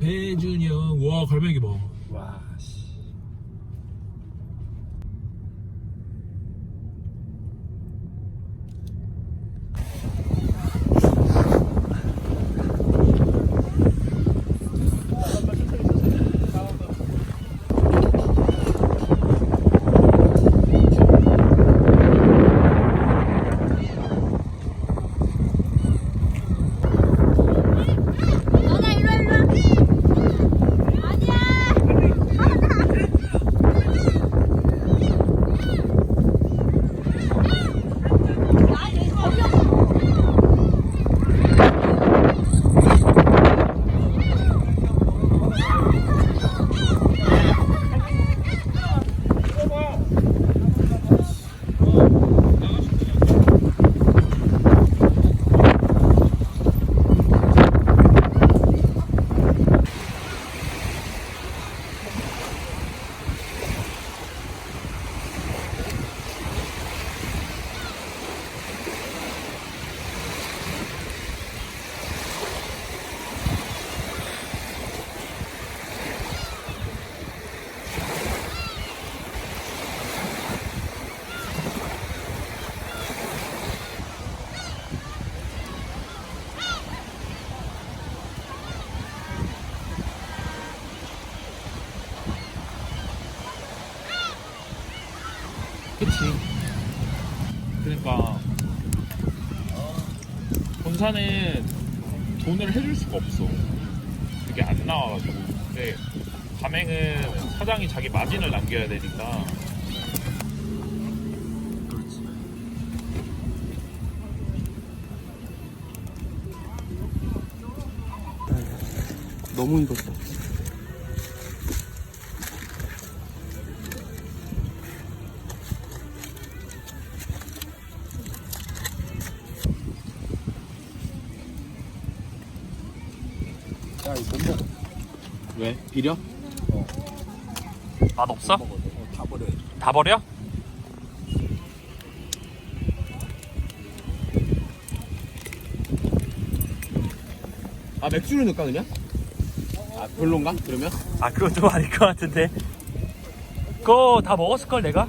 배준이 형, 와 갈매기 봐. 와 씨. 그치. 그러니까 본사는 돈을 해줄 수가 없어. 그게 안 나와가지고. 근데 가맹은 사장이 자기 마진을 남겨야 되니까. 너무 익었어. 야, 이거 못 먹어. 왜? 비려? 맛 없어? 먹어. 어, 다 버려. 다 버려? 아, 맥주를 넣을까, 그냥? 아, 별론가? 그러면? 아 그건 좀 아닐 것 같은데. 그거 다 먹었을 걸 내가?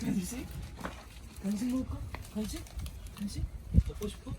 간식? 간식? 먹을까? 간식? 간식? 먹고 싶어?